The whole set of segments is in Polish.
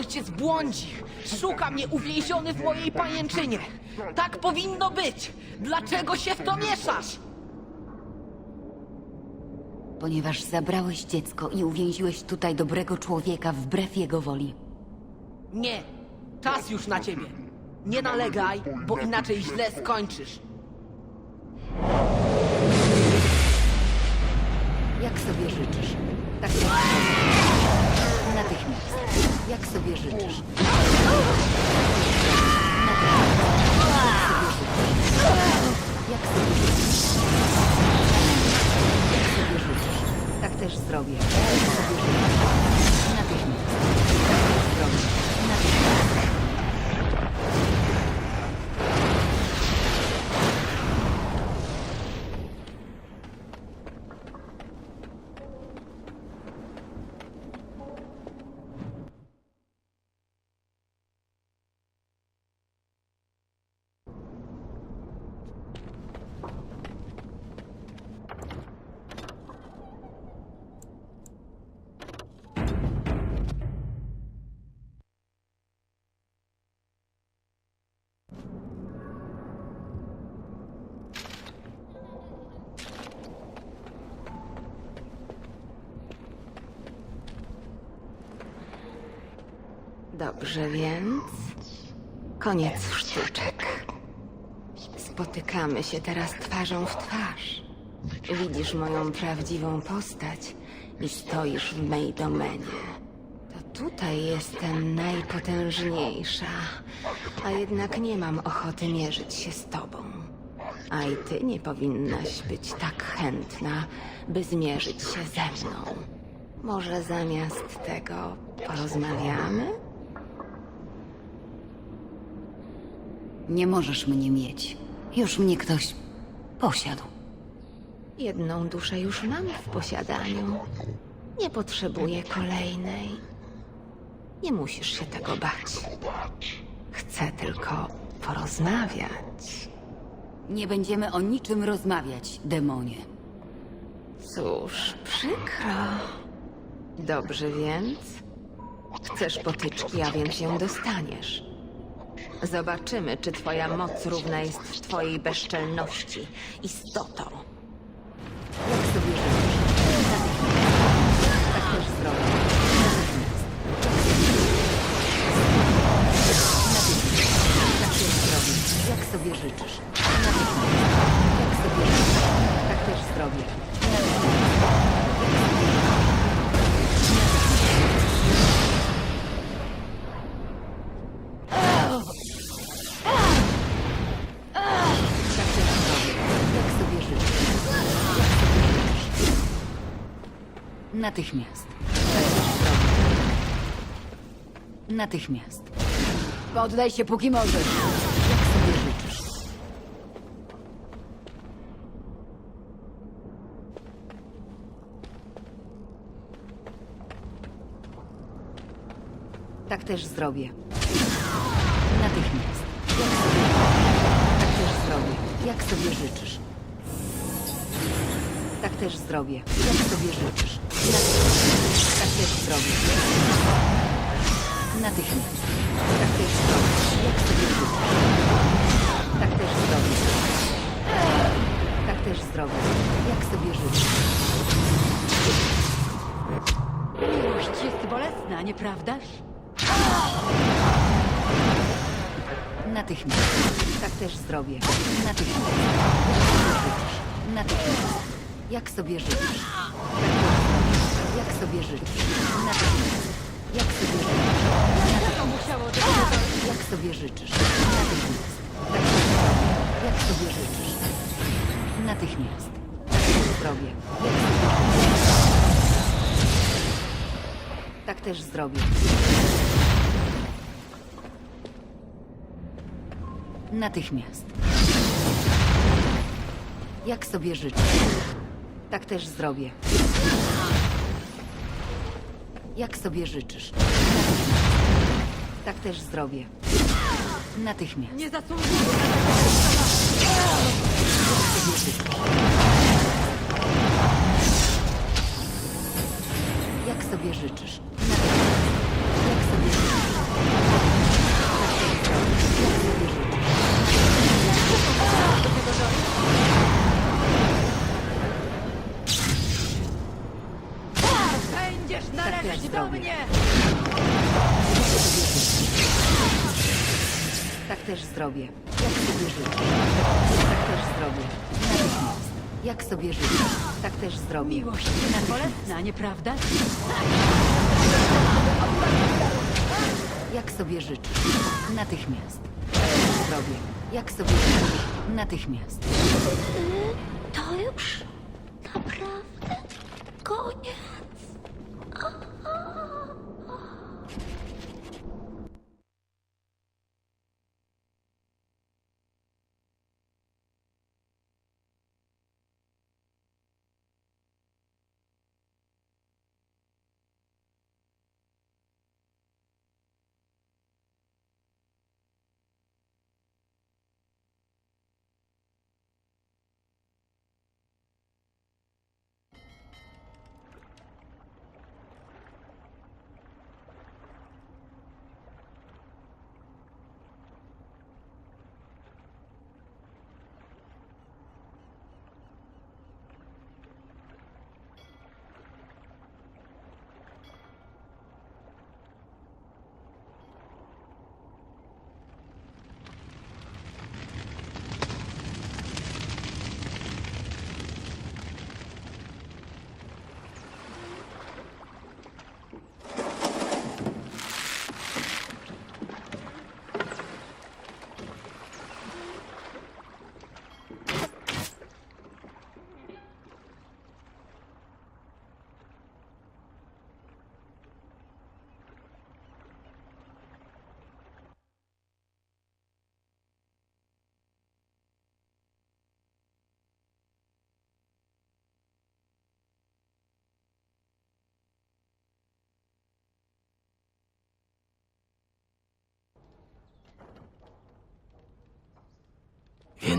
ojciec błądzi. Szuka mnie uwięziony w mojej pajęczynie. Tak powinno być. Dlaczego się w to mieszasz? Ponieważ zabrałeś dziecko i uwięziłeś tutaj dobrego człowieka wbrew jego woli. Nie. Czas już na ciebie. Nie nalegaj, bo inaczej źle skończysz. Jak sobie życzysz? Tak jak. Jak sobie życzysz? Jak sobie życzysz? Jak sobie życzysz? Tak też zrobię. Jak sobie życzysz? Dobrze więc. Koniec sztuczek. Spotykamy się teraz twarzą w twarz. Widzisz moją prawdziwą postać i stoisz w mej domenie. To tutaj jestem najpotężniejsza, a jednak nie mam ochoty mierzyć się z tobą. A i ty nie powinnaś być tak chętna, by zmierzyć się ze mną. Może zamiast tego porozmawiamy? Nie możesz mnie mieć. Już mnie ktoś posiadł. Jedną duszę już mam w posiadaniu. Nie potrzebuję kolejnej. Nie musisz się tego bać. Chcę tylko porozmawiać. Nie będziemy o niczym rozmawiać, demonie. Cóż, przykro. Dobrze więc. Chcesz potyczki, a więc ją dostaniesz. Zobaczymy, czy twoja moc równa jest twojej bezczelności, istotą. Natychmiast. Natychmiast. Poddaj się, póki możesz. Jak sobie życzysz? Tak też zrobię. Natychmiast. Jak sobie? Tak też zrobię. Jak sobie życzysz? Tak też zrobię. Natychmiast. Tak też zrobię. Jak sobie życzysz? Tak też zrobię. Tak też zrobię. Jak sobie życzysz? Miłość jest bolesna, nieprawdaż? Natychmiast. Tak też zrobię. Natychmiast. Natychmiast. Jak sobie życzysz? Natychmiast. Jak sobie życzysz? Natychmiast. Jak sobie życzysz? Natychmiast. Jak sobie życzysz? Natychmiast. Zrobię. Jak sobie życzysz? Natychmiast. Zrobię. Jak sobie życzysz? Tak też zrobię. Natychmiast. Jak sobie życzysz? Tak też zrobię. Jak sobie życzysz? Tak też zrobię. Natychmiast. Nie życzysz? Jak sobie życzysz? Natychmiast. Sobie życzysz. Tak też zrobię. Miłość nie bolesna, nieprawda? Jak sobie życzysz. Natychmiast. Zrobię. Jak sobie życzysz. Natychmiast. To już naprawdę koniec.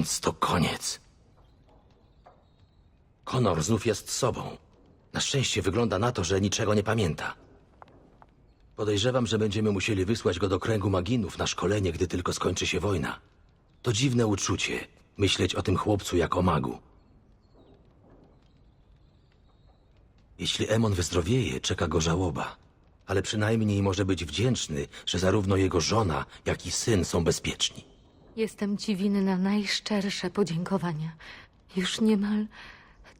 Więc to koniec. Konor znów jest sobą. Na szczęście wygląda na to, że niczego nie pamięta. Podejrzewam, że będziemy musieli wysłać go do kręgu maginów na szkolenie, gdy tylko skończy się wojna. To dziwne uczucie, myśleć o tym chłopcu jak o magu. Jeśli Emon wyzdrowieje, czeka go żałoba. Ale przynajmniej może być wdzięczny, że zarówno jego żona, jak i syn są bezpieczni. Jestem ci winna najszczersze podziękowania. Już niemal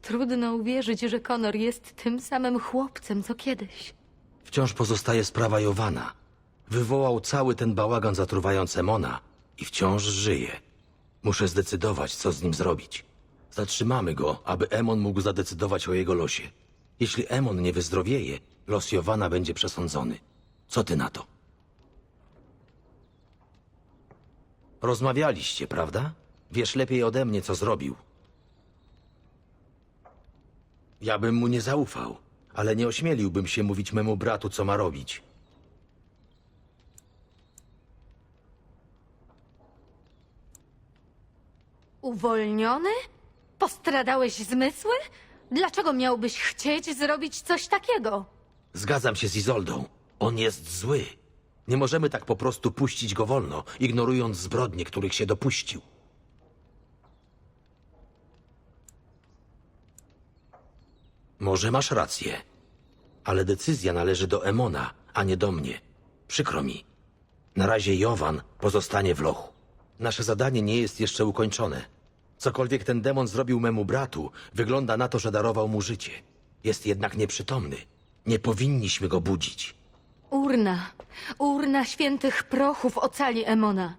trudno uwierzyć, że Konor jest tym samym chłopcem, co kiedyś. Wciąż pozostaje sprawa Jowana. Wywołał cały ten bałagan zatruwając Emona i wciąż żyje. Muszę zdecydować, co z nim zrobić. Zatrzymamy go, aby Emon mógł zadecydować o jego losie. Jeśli Emon nie wyzdrowieje, los Jowana będzie przesądzony. Co ty na to? Rozmawialiście, prawda? Wiesz lepiej ode mnie, co zrobił. Ja bym mu nie zaufał, ale nie ośmieliłbym się mówić memu bratu, co ma robić. Uwolniony? Postradałeś zmysły? Dlaczego miałbyś chcieć zrobić coś takiego? Zgadzam się z Izoldą. On jest zły. Nie możemy tak po prostu puścić go wolno, ignorując zbrodnie, których się dopuścił. Może masz rację, ale decyzja należy do Emona, a nie do mnie. Przykro mi. Na razie Jowan pozostanie w lochu. Nasze zadanie nie jest jeszcze ukończone. Cokolwiek ten demon zrobił memu bratu, wygląda na to, że darował mu życie. Jest jednak nieprzytomny. Nie powinniśmy go budzić. Urna. Urna świętych prochów ocali Emona.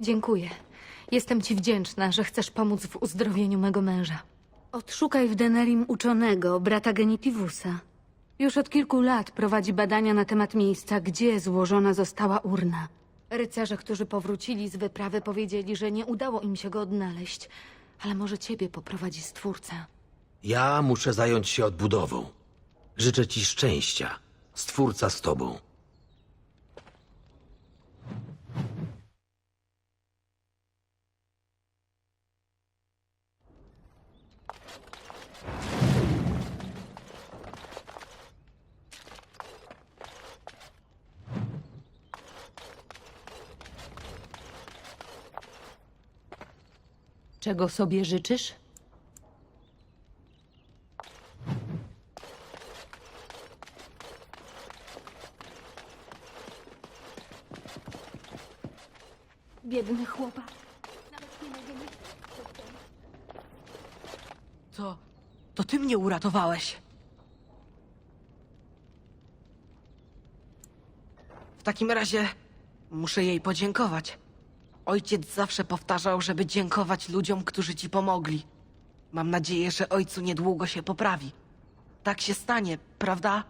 Dziękuję. Jestem ci wdzięczna, że chcesz pomóc w uzdrowieniu mego męża. Odszukaj w Denerim uczonego, brata Genitivusa. Już od kilku lat prowadzi badania na temat miejsca, gdzie złożona została urna. Rycerze, którzy powrócili z wyprawy, powiedzieli, że nie udało im się go odnaleźć. Ale może ciebie poprowadzi stwórca. Ja muszę zająć się odbudową. Życzę ci szczęścia. Stwórca z tobą. Czego sobie życzysz? Biedny chłopak. Nawet nie. To. To ty mnie uratowałeś. W takim razie muszę jej podziękować. Ojciec zawsze powtarzał, żeby dziękować ludziom, którzy ci pomogli. Mam nadzieję, że ojcu niedługo się poprawi. Tak się stanie, prawda?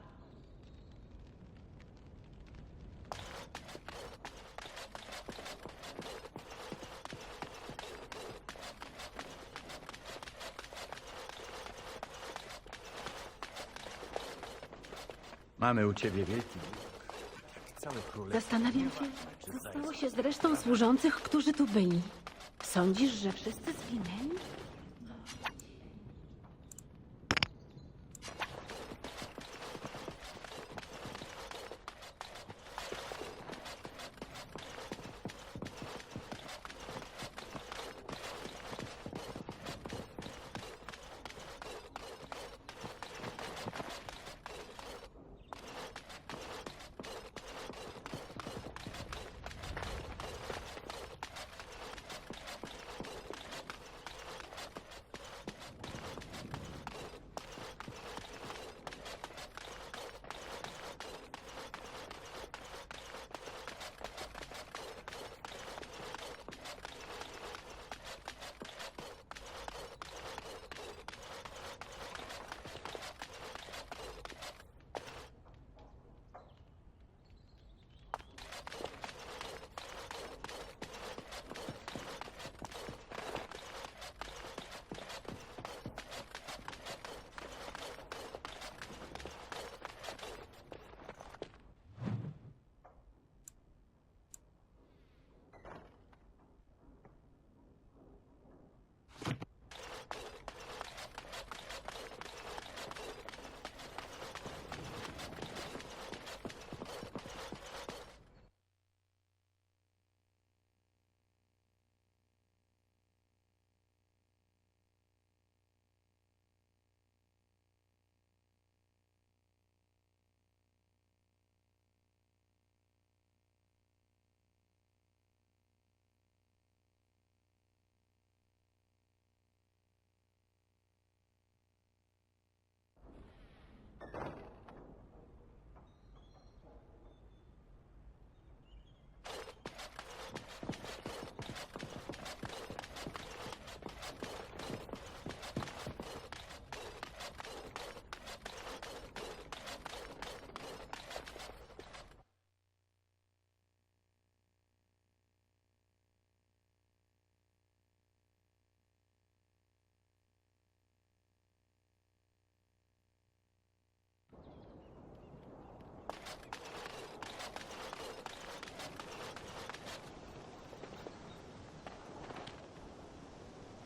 Mamy u ciebie wielki Zastanawiam się, co stało się z resztą służących, którzy tu byli. Sądzisz, że wszyscy zginęli?